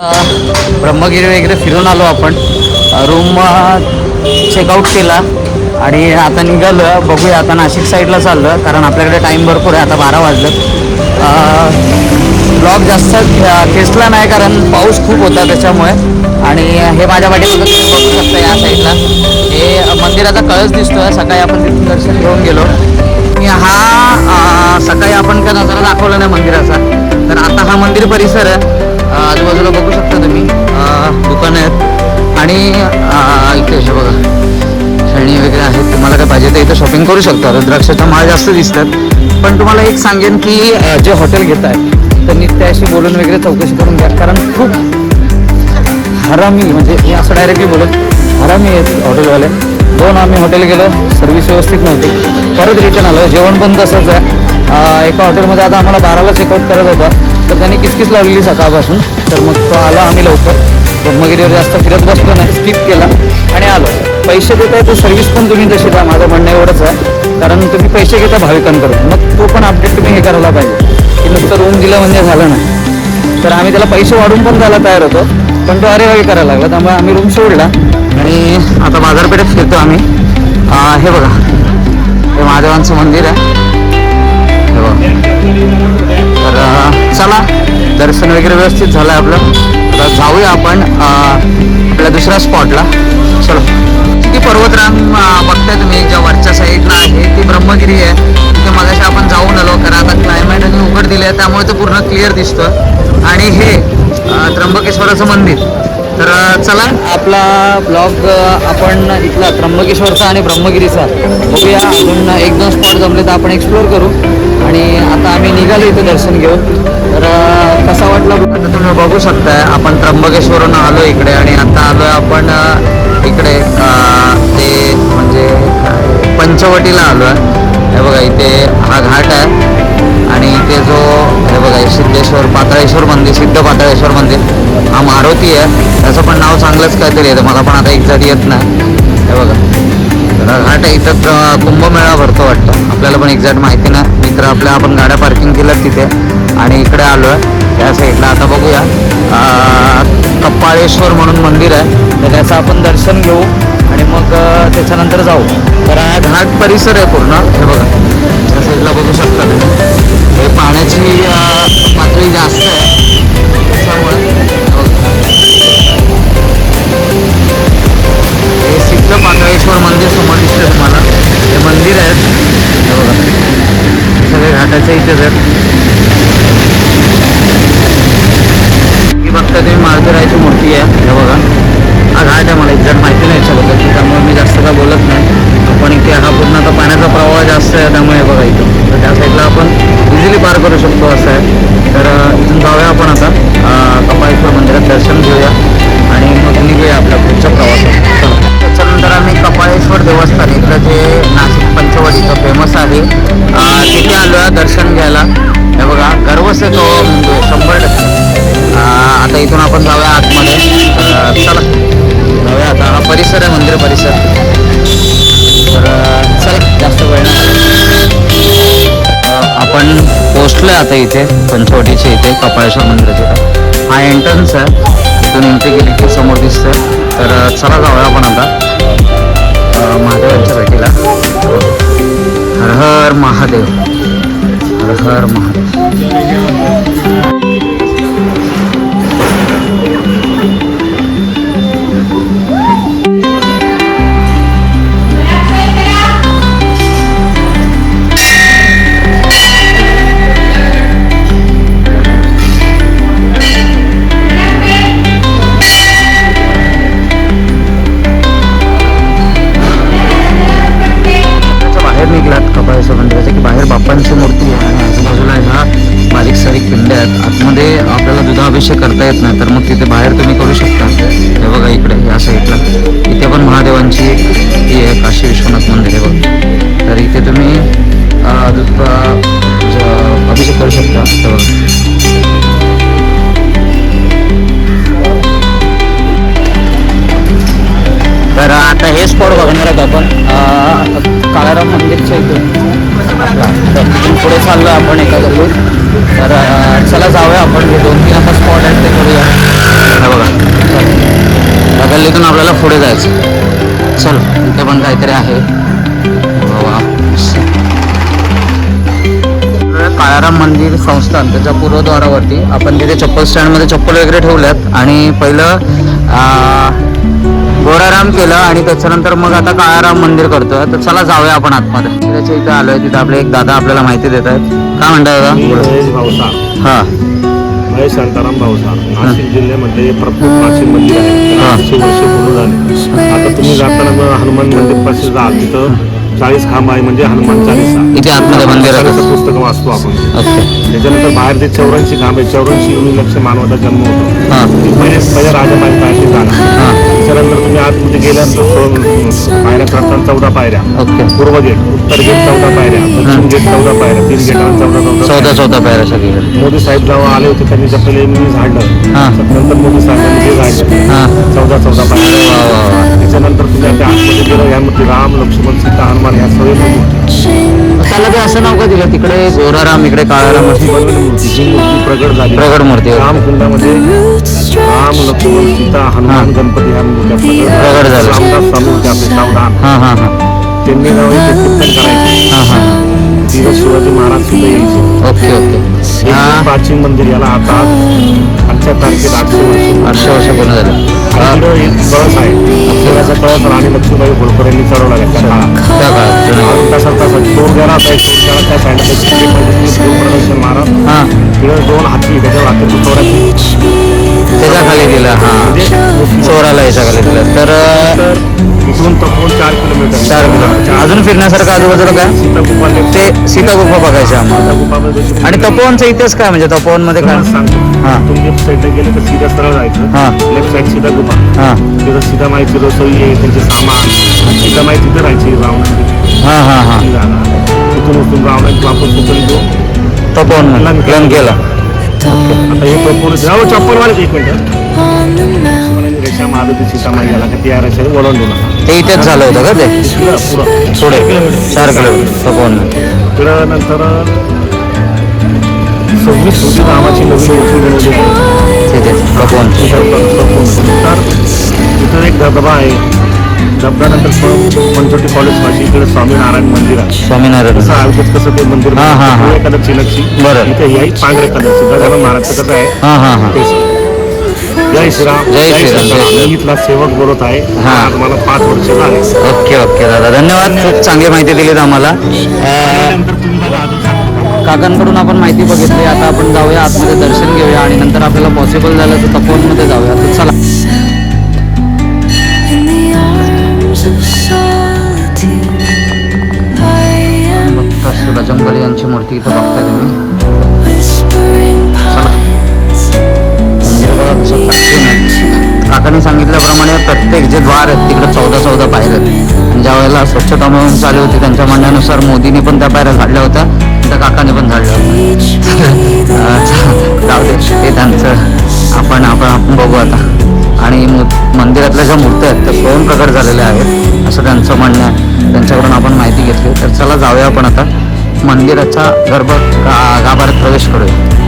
ब्रह्मगिरी वगैरे फिरून आलो आपण. रूम चेकआउट केला. आणि आता निघालो. बघूया आता नाशिक साईडला चाललं कारण आपल्याकडे टाईम भरपूर आहे. आता बारा वाजलं. ब्लॉग जास्त खेचला नाही कारण पाऊस खूप होता त्याच्यामुळे. आणि हे माझ्या पाठीमध्ये तुम्ही बघू शकता या साईडला हे मंदिराचा कळस दिसतोय. सकाळी आपण तिथून दर्शन घेऊन गेलो. हा सकाळी आपण काय नजारा दाखवला नाही मंदिराचा. तर आता हा मंदिर परिसर आहे. आजूबाजूला बघू शकता तुम्ही. दुकानं आहेत. आणि इथे असे बघा. खेळणी वगैरे आहेत. तुम्हाला काय पाहिजे तर इथं शॉपिंग करू शकता. रुद्राक्षाच्या माळ जास्त दिसतात. पण तुम्हाला एक सांगेन की जे हॉटेल घेत आहे तर त्याशी बोलून वगैरे चौकशी करून घ्या. कारण खूप हरामी म्हणजे मी असं डायरेक्टली बोलत हरामी आहेत हॉटेलवाले दोन आम्ही हॉटेल गेलो सर्व्हिस व्यवस्थित नव्हती. परत रिटर्न आलो. जेवण पण तसंच आहे. एका हॉटेलमध्ये आता आम्हाला बाराला चेकआउट करत होता. तर त्याने किचकिच लावलेली सकाळपासून. तर मग तो आला आम्ही लवकर. ब्रह्मगिरीवर जास्त फिरत बसलो नाही स्किप केला आणि आलो. पैसे देताय तर सर्व्हिस पण तुम्ही तशी द्या माझं म्हणणं एवढंच आहे. कारण तुम्ही पैसे घेता भाविकांकडून. मग तो पण अपडेट तुम्ही हे करायला पाहिजे. की नुसतं रूम दिलं म्हणजे झालं नाही. तर आम्ही त्याला पैसे वाढून पण जायला तयार होतो. पण तो अरे करायला लागला त्यामुळे आम्ही रूम सोडला. आणि आता बाजारपेठेत फिरतो आम्ही. हे बघा. हे महादेवांचं मंदिर आहे. हे बघा. तर चला दर्शन वगैरे व्यवस्थित झालं आहे आपलं. आता जाऊया आपण आपल्या दुसऱ्या स्पॉटला चलो. ती पर्वतरांग बघताय तुम्ही ज्या वरच्या साईडला आहे ती ब्रह्मगिरी आहे. तिथे मगाशी आपण जाऊन आलो कारण आता क्लायमेट आणि उघड दिले आहे त्यामुळे ते पूर्ण क्लिअर दिसतं आणि हे त्र्यंबकेश्वराचं मंदिर. तर चला. आपला ब्लॉग आपण इथला त्र्यंबकेश्वरचा आणि ब्रह्मगिरीचा बघूया. अजून एक दोन स्पॉट जमले तर आपण एक्सप्लोअर करू. आणि आता आम्ही निघालो इथं दर्शन घेऊन. तर कसा वाटला आता तुम्ही बघू शकताय आपण त्र्यंबकेश्वरून आलो इकडे आणि आता आलोय आपण इकडे ते म्हणजे पंचवटीला आलो आहे हे बघा इथे हा घाट आहे. आणि इथे जो बघा सिद्धेश्वर पाताळेश्वर मंदिर सिद्ध पाताळेश्वर मंदिर. हा मारुती आहे. त्याचं पण नाव चांगलंच काहीतरी येतं मला पण आता एक्झॅक्ट येत नाही. हे बघा. तर घाट इथं कुंभमेळा भरतो वाटतं. आपल्याला पण एक्झॅक्ट माहिती नाही. मित्र आपल्या आपण गाड्या पार्किंग केल्यात तिथे. आणि इकडे आलो आहे. त्या साईडला आता बघूया. कप्पाळेश्वर म्हणून मंदिर आहे. तर त्याचं आपण दर्शन घेऊ. आणि मग त्याच्यानंतर जाऊ. तर हा घाट परिसर आहे पूर्ण. हे बघा. त्या साईडला बघू शकता हे पाण्याची अं, जास्त आहे. त्याच्यामुळे हे सिद्ध पाताळेश्वर मंदिर समोर दिसतं तुम्हाला. हे मंदिर आहेत. सगळे घाटाच्या इथेच आहेत. ही बघता तुम्ही माळकरायची मूर्ती आहे. हे बघा. हा घाट आहे मला. एक्झॅक्ट माहिती नाही याच्याबद्दल. आता इथे पंचवटीच्या इथे कपाळेश्वर मंदिराच्या हा एंट्रन्स आहे. इथून एंट्री केली की समोर दिसतंय. तर चला जाऊया आपण आता. महादेवांच्या भेटीला. हर हर महादेव. हर हर महादेव. दुधाभिषेक करता येत नाही. तर मग तिथे बाहेर तुम्ही करू शकता. हे बघा इकडे या साईडला इथे पण महादेवांची एक ही आहे काशी विश्वनाथ मंदिर आहे बघा. तर इथे तुम्ही अं, दूध अं, ज- अभिषेक करू शकता. हे बघा. काळाराम मंदिर संस्थान त्याच्या पूर्वद्वारावरती. आपण तिथे चप्पल स्टँडमध्ये चप्पल वगैरे ठेवल्यात आणि पहिलं आ, गोराराम केलं आणि त्याच्यानंतर मग आता काळाराम मंदिर करतोय. तर चला जाऊया आपण आतमध्ये. त्याच्या इथे आलोय तिथे आपले एक दादा आपल्याला माहिती देत आहेत. काय म्हणतात मी दादा हा. महेश शांताराम भावसार नाशिक जिल्ह्यामध्ये प्रमुख प्राचीन मंदिर आहे हा. आठशे वर्ष पूर्ण झाले. आता तुम्ही जाताना हनुमान मंदिर पाशी जाल. तिथं चाळीस खांब आहे म्हणजे हनुमान चालीसा इथे आतमध्ये चालीसा पुस्तक वाचतो आपण. ओके. त्याच्यानंतर बाहेर ते चौऱ्याऐंशी खांब आहे चौऱ्याऐंशी योनी लक्ष मानवाचा जन्म होतो. हा. ती पहिले पहिल्या राजाबाई पायथी जाणार हा. त्याच्यानंतर तुम्ही आतमध्ये गेल्यानंतर पायऱ्या चढताना चौदा पायऱ्या. ओके. पूर्व गेट उत्तर गेट चौदा पायऱ्या. दक्षिण गेट चौदा पायऱ्या. तीन गेटावर चौदा चौदा चौदा चौदा पायऱ्या मोदी साहेब जेव्हा आले होते त्यांनी जे पहिले मी झाडलं हा. नंतर मोदी साहेबांनी ते झाडलं हा. चौदा चौदा वा पाहिजे वा वा. त्याच्यानंतर तुम्ही आता आतमध्ये गेलो यामध्ये राम लक्ष्मण सीता हनुमान ह्या सगळे मूर्ती त्याला ते असं नाव का दिलं? तिकडे गोराराम इकडे काळाराम अशी मूर्ती जी मूर्ती प्रगट झाली. प्रगट मूर्ती आहे. रामकुंडामध्ये राम लक्ष्मण सीता हनुमान गणपती ह्या मूर्त्या प्रगट झाल्या. रामदास स्वामी होते आपले सावधान. हा हा हा. त्यांनी नाव कीर्तन करायचे. हा हा. तिथं शिवाजी महाराज सुद्धा यायचे ओके ओके. हे हा. प्राचीन मंदिर याला आता आजच्या तारखेत आठशे वर्ष आठशे वर्ष पूर्ण झाले. हा, आणि एक कळस आहे. देवाचा कळस राणी लक्ष्मीबाई होळकर यांनी चढवला त्या त्या काळात गेला होता एक चोर गेला त्या साईडला त्याची म्हणजे देवप्रदर्शन हा. तिकडे दोन हाती त्याच्यावर हाती चोराची त्याच्याखाली दिलं हा. चोराला याच्या खाली दिलं. तर अं, तर इथून तपोन चार किलोमीटर. चार किलोमीटर. अजून फिरण्यासारखं आजूबाजूला काय? सीतागुफा ते सीतागुफा बघायचे आम्हाला. आणि तपोवनचा इतिहास काय म्हणजे तपोवनमध्ये काय सांगतो. हा. तुम्ही लेफ्ट साईडला गेले तर सीधा सरळ हा. जायचं लेफ्ट साईड सीतागुफा हा. तिथं सीतामाईची रसोई आहे त्यांचे सामान. सीतामाई तिथे राहायची रावणाची. हा हा हा. तिथून उठून रावणाची वापस उचलली तो तपोवन लंकेला. आता हे प्रपोज जाऊ चप्पल वाले एक मिनिट मारुती सीतामाई याला का त्या रेषा ओलांडू नका. ते इथेच झालं होतं का ते? पुढं पुढं चार किलोमीटर तपोवन. पुढं नंतर सव्वीस होती नावाची नवीन मूर्ती बनवली आहे तिथे तपोवन. तिथं तर तिथं एक धबधबा आहे. धबधब्यानंतर पंचवटी कॉलेज पाशी इकडे स्वामीनारायण मंदिर आहे. स्वामीनारायण. कसं आयोजित कसं ते मंदिर? हा, हा, हा. पिवळ्या कलरची बरं. इथे याही पांढऱ्या कलरची. गजानन महाराजचं कसं आहे. हा हा हा. तेच. जय श्रीराम. जय श्रीराम. मी इथला सेवक बोलत आहे. हा. आज मला पाच वर्ष झाले. ओके ओके दादा. धन्यवाद. खूप चांगली माहिती दिलीत आम्हाला. अं, नंतर तुम्ही मला अजून काकांकडून आपण माहिती बघितली. आता आपण जाऊया आतमध्ये दर्शन घेऊया आणि नंतर आपल्याला पॉसिबल झालं तर तपोवनमध्ये जाऊया. तर चला. In the arms of solitude, I am बघता सुराजंगल यांची मूर्ती इथं बघताय तुम्ही. मंदिर काकांनी सांगितल्याप्रमाणे प्रत्येक जे द्वार आहेत तिकडे चौदा चौदा पायऱ्या आहेत. ज्या वेळेला स्वच्छता मोहीम चालू होती त्यांच्या म्हणण्यानुसार मोदींनी पण त्या पायऱ्या झाडल्या होत्या त्या काकाने पण झाडल्या होत्या. जाऊ दे ते त्यांचं. आपण आपण आपण बघू आता. आणि मंदिरातल्या ज्या मूर्त्या आहेत त्या स्वयं प्रकट झालेल्या आहेत असं त्यांचं म्हणणं आहे. त्यांच्याकडून आपण माहिती घेतली. तर चला जाऊया आपण आता. मंदिराचा गर्भ गा- गाभाऱ्यात प्रवेश करूया.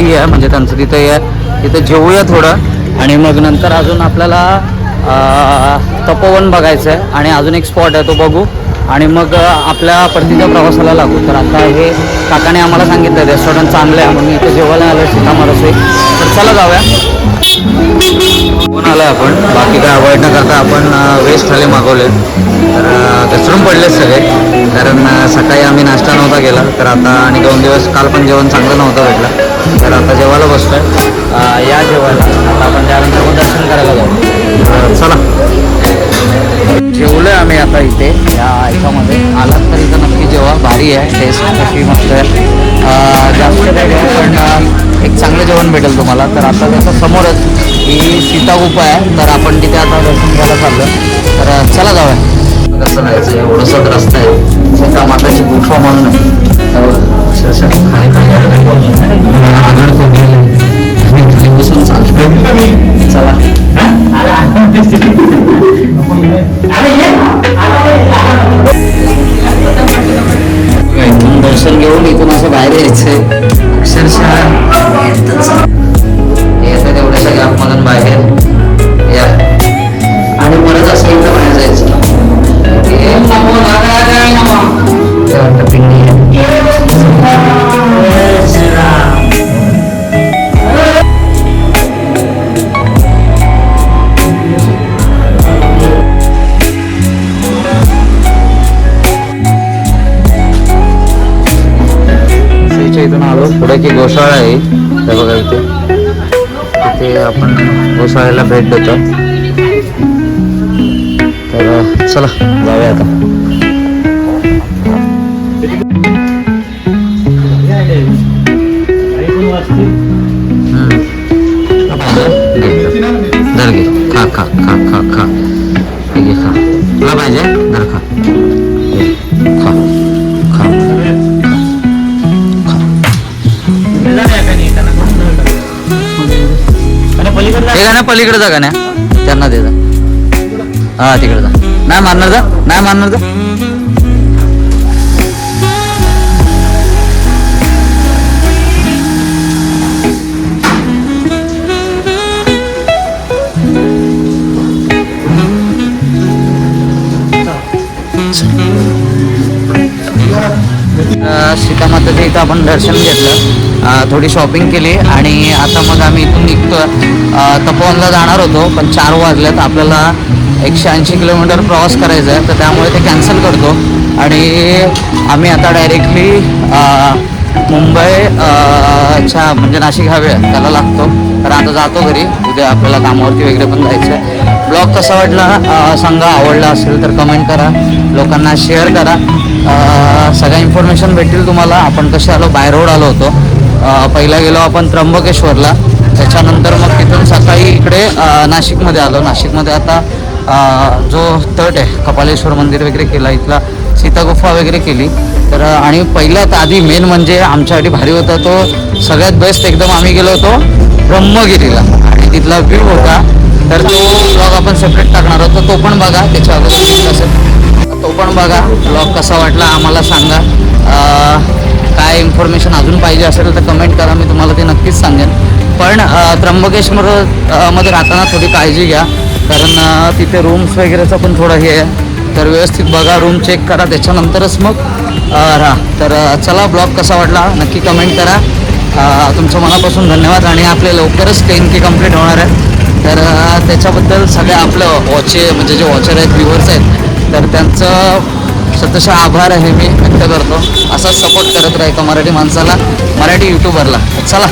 तिथंही आहे म्हणजे त्यांचं तिथं आहे. तिथं जेवूया थोडं. आणि मग नंतर अजून आपल्याला तपोवन बघायचं आहे आणि अजून एक स्पॉट आहे तो बघू. आणि मग आपल्या परतीच्या प्रवासाला लागू. तर आता हे काकाने आम्हाला सांगितलं रेस्टॉरंट चांगलं आहे म्हणून इथे जेवायला आलं सीतामा रसोई तर चला जाऊया. कोण आलं आपण. बाकी काय अवॉइड न करता आपण वेस्ट थाली मागवले. तर घसरून पडले सगळे. कारण सकाळी आम्ही नाश्ता नव्हता केला. तर आता आणि दोन दिवस काल पण जेवण चांगलं नव्हतं भेटलं. तर आता जेवायला बसतोय आहे या जेवायला. आता आपण त्यानंतर मग दर्शन करायला जाऊ. तर चला. जेवलोय आम्ही आता इथे या ह्याच्यामध्ये आलात तर इथं नक्की जेव्हा भारी आहे. टेस्ट कशी मस्त आहे. जास्त काही पण एक चांगलं जेवण भेटेल तुम्हाला. तर आता त्याच्या समोरच ही सीता गुफा आहे. तर आपण तिथे आता दर्शन घ्यायला चाललो तर चला जाऊया. कसं जायचं एवढंसच रस्ता आहे. सीता माताची गुफा म्हणून आहे. चला. इथून दर्शन घेऊन इथून असं बाहेर यायचंय. अक्षरशः येतं तेवढ्याशा गॅपमधून बाहेर भेट देतो तर चला जाऊया आता हम्म. घे. धर घे खा खा खा खा खा हे घे खा तुला पाहिजे हे गाणं पलीकडे जा गाण्या. त्यांना दे जा. हा तिकडे जा. नाही मारणार जा. नाही मारणार जा. अ, सीतामाताचं इथं आपण दर्शन घेतलं. थोडी शॉपिंग केली आणि आता मग आम्ही इथून निघतो तपोवनला जाणार होतो पण चार वाजल्यात आपल्याला एकशे ऐंशी किलोमीटर प्रवास करायचा आहे तर त्यामुळे ते कॅन्सल करतो. आणि आम्ही आता डायरेक्टली मुंबई अ, च्या म्हणजे नाशिक हवे त्याला लागतो. तर आता जातो घरी. उद्या आपल्याला कामावरती वगैरे पण जायचं आहे ब्लॉग कसा वाटला? सांगा. आवडला असेल तर कमेंट करा. लोकांना शेअर करा. सगळ्या इन्फॉर्मेशन भेटतील तुम्हाला. आपण कसे आलो? बाय रोड आलो होतो. पहिला गेलो आपण त्र्यंबकेश्वरला. त्याच्यानंतर मग तिथून सकाळी इकडे नाशिकमध्ये आलो. नाशिकमध्ये आता जो तट आहे कपालेश्वर मंदिर वगैरे केला इथला सीतागुफा वगैरे केली. तर आणि पहिल्यात आधी मेन म्हणजे आमच्यासाठी भारी होता तो सगळ्यात बेस्ट एकदम आम्ही गेलो होतो ब्रह्मगिरीला. आणि तिथला व्ह्यू होता. तर तो ब्लॉग आपण सेपरेट टाकणार होतो तो पण बघा त्याच्या अगोदर तो पण बघा ब्लॉग कसा वाटला आम्हाला सांगा. काय इन्फॉर्मेशन अजून पाहिजे असेल तर कमेंट करा मी तुम्हाला ते नक्कीच सांगेन. पण त्र्यंबकेश्वर मध्ये राहताना थोडी काळजी घ्या. कारण तिथे रूम्स वगैरेचं पण थोडं हे आहे. तर व्यवस्थित बघा रूम चेक करा. त्याच्यानंतरच मग राहा. तर चला ब्लॉग कसा वाटला? नक्की कमेंट करा. तुमचं मनापासून धन्यवाद. आणि आपले लवकरच टेन के कंप्लीट होणार आहे. तर त्याच्याबद्दल सगळ्या आपलं वॉचे म्हणजे जे वॉचर आहेत व्ह्युअर्स आहेत तर त्यांचं शतशः आभार आहे मी व्यक्त करतो. असाच सपोर्ट करत राहतो मराठी माणसाला मराठी यूट्यूबरला चला.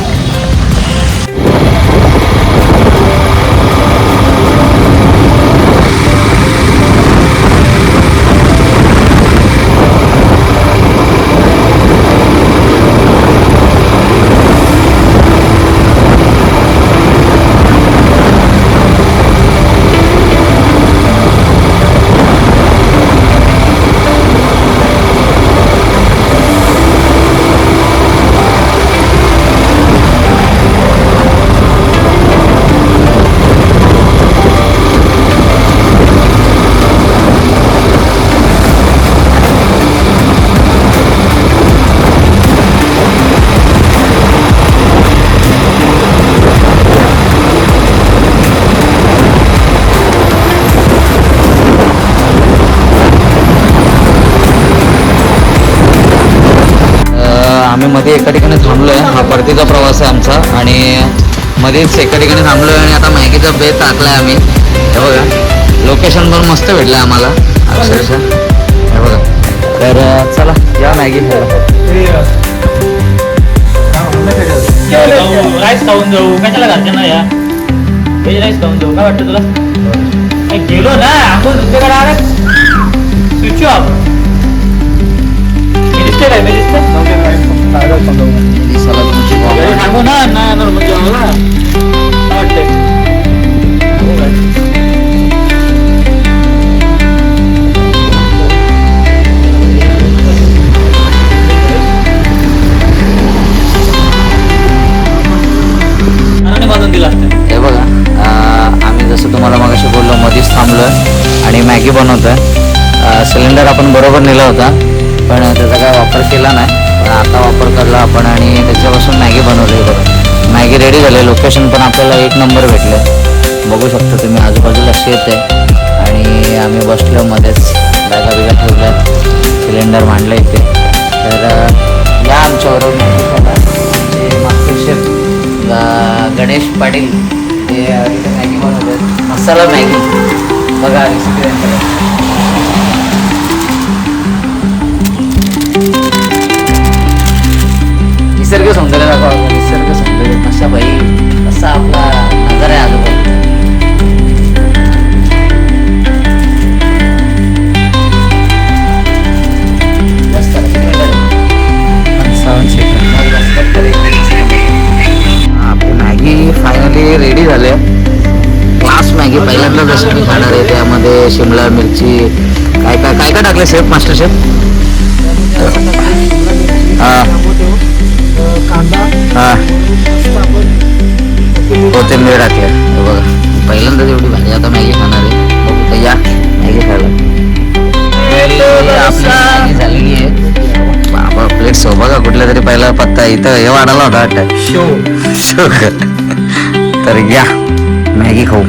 मध्ये एका ठिकाणी थांबलो आहे हा परतीचा प्रवास आहे आमचा आणि मध्येच एका ठिकाणी थांबलो आहे आणि आता मॅगीचा बेत टाकला आहे आम्ही. हे बघा लोकेशन पण मस्त भेटलं आहे आम्हाला. अक्षरशः. हे बघा. तर चला या मॅगी खायला. राईस खाऊन जाऊ. कशाला घालते ना या? व्हेज राईस खाऊन जाऊ. काय वाटतं तुला? गेलो ना? आपण तुझ्याकडे आला. स्विच ऑफ मी दिसते काय? सांगू ना नाही येणार म्हणजे आम्हाला वाटतंय हे बघा आम्ही जसं तुम्हाला मगाशी बोललो मध्येच थांबलो आणि मॅगी बनवतं सिलेंडर आपण बरोबर नेला होता पण त्याचा काय वापर केला नाही. आता वापर करला आपण आणि त्याच्यापासून मॅगी बनवली बघा मॅगी रेडी झाली. लोकेशन पण आपल्याला एक नंबर भेटलं. बघू शकता तुम्ही. आजूबाजूला शेत आहे. आणि आम्ही बसलो मध्येच बॅगा बिगा ठेवल्या. सिलेंडर मांडलं इथे. तर या आमच्यावर मागचे गणेश पाटील ते मॅगी बनवतात. मसाला मॅगी. बघा रेसिपी निसर्ग सौंदर्य दाखवा निसर्ग सौंदर्य. कशा बाई कसा आपला नजर आहे आजोबा आपली मॅगी फायनली रेडी झाले क्लास मॅगी पहिल्यांदा जसं मी खाणार आहे त्यामध्ये शिमला मिरची. काय काय काय काय टाकले शेफ मास्टर शेफ? हां. हां. कोथिंबीर टाकले हे बघा. पहिल्यांदा एवढी भाजी आता मॅगी खाणार आहे. बघू तर या. मॅगी खायला. आपली झालेली आहे. बाबा प्लेट सो बघा कुठल्या तरी पहिला पत्ता इथं हे वाढायला होता वाटतं. शो. शो तर या. मॅगी खाऊ.